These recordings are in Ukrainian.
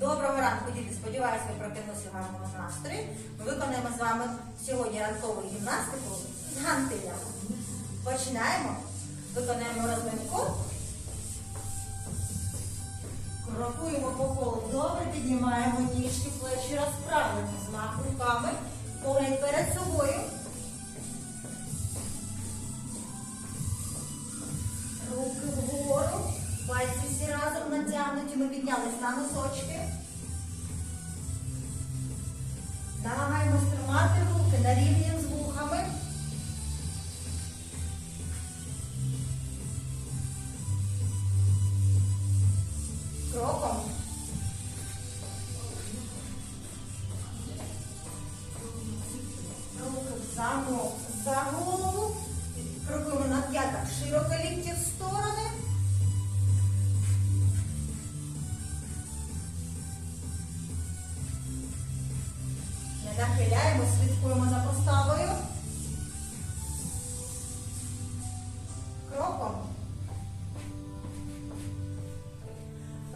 Доброго ранку, діти. Сподіваюся, ви прокинулися в гарному. Ми виконаємо з вами сьогодні ранкову гімнастику з гантелями. Починаємо. Виконаємо розминку. Крокуємо по колу. Добре, піднімаємо ніжки, плечі розправлені. Змах руками. Погляд перед собою. Руки вгору. Пальці всі разом натягнуті. Ми піднялись на носочки. Замок за голову. Крокуємо на п'ятах широко лікті в сторони. Не нахиляємось, слідкуємо за поставою. Кроком.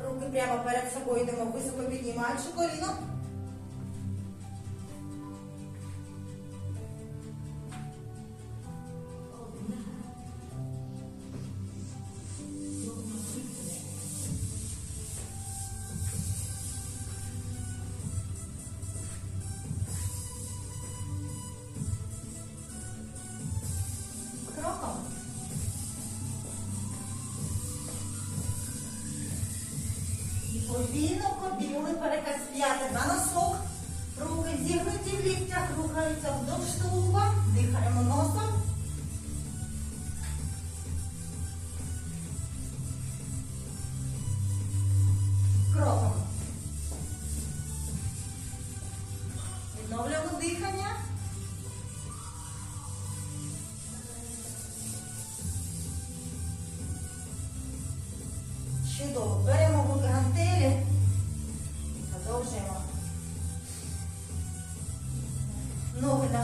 Руки прямо перед собою йдемо, високо піднімаючи коліно. Ліктях, рухаються вдовж тулуба. Дихаємо носом. Кроком.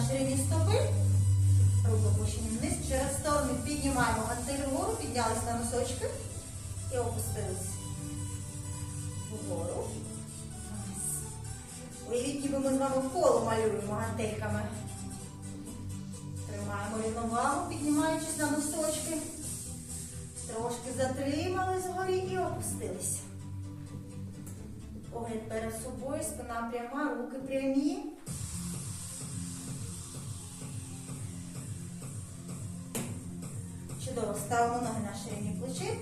Ширині стопи. Руки опущені вниз. Через сторони піднімаємо гантелі вгору, піднялись на носочки і опустились. Вгору. Уявіть, ніби ми з вами коло малюємо гантельками. Тримаємо рівновагу, піднімаючись на носочки. Трошки затримали згорі і опустилися. Погляд перед собою, спина пряма, руки прямі. Чудово, ставимо ноги на ширині плечі.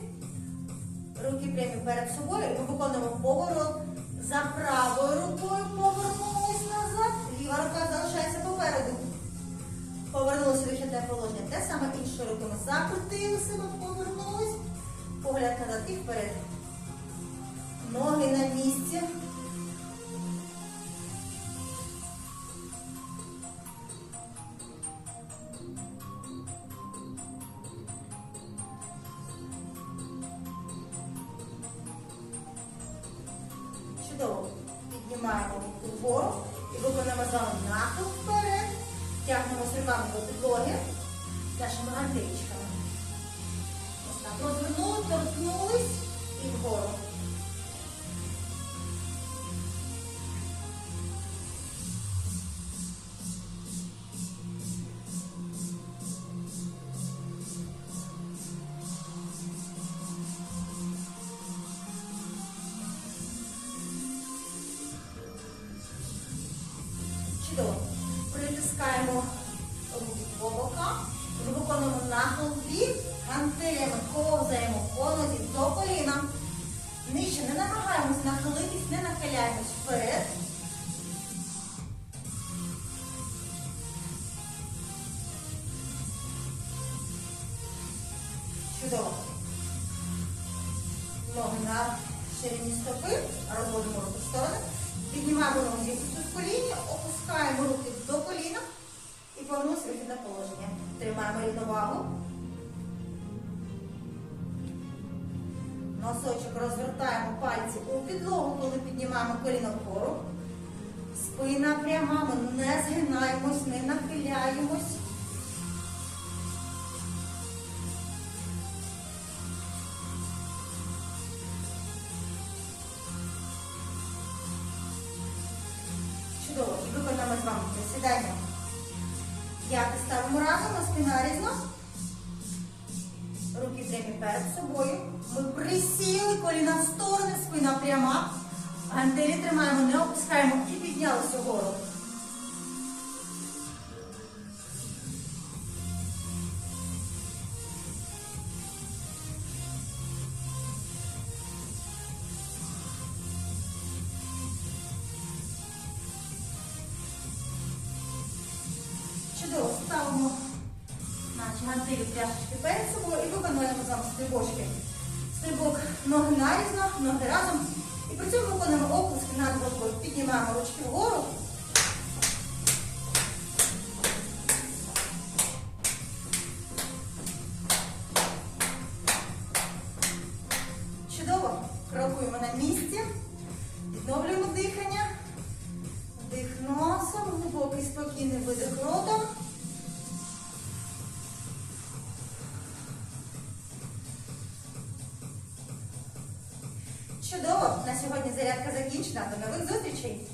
Руки прямі перед собою. Ми виконуємо поворот. За правою рукою повернулись назад. Ліва рука залишається попереду. Повернулися вихідне положення. Те саме іншою рукою закрутили себе, повернулись. Погляд назад і вперед. Ноги на місці. Піднімаємо руку вгору і виконуємо з вами нахил вперед. Тягнемося руками до підлоги нашими гантелічками. Розвернули, торкнулись і вгору. Чудово. Ноги на ширині стопи, розводимо руки в сторони. Піднімаємо ноги з коліна, опускаємо руки до коліна і повернемося вихідне положення. Тримаємо рівновагу. Носочок розвертаємо пальці у підлогу, коли піднімаємо коліно вгору. Спина пряма, ми не згинаємось, не нахиляємось. З вами присідання. П'яти ставимо разом, спина різно. Руки прямі перед собою. Ми присіли, коліна в сторони, спина пряма. Гантелі тримаємо, не опускаємо і піднялися вгору. Ставимо наші гантелі пляшечки собою і виконуємо з вами стрибочки. Стрибок ноги нарізно, ноги разом. І при цьому виконуємо опуски над головою. Піднімаємо ручки вгору. Чудово. Крокуємо на місці. Відновлюємо дихання. Вдих носом, глибокий спокійний видих ротом. Чудово! На сьогодні зарядка закінчена. До нових зустрічей!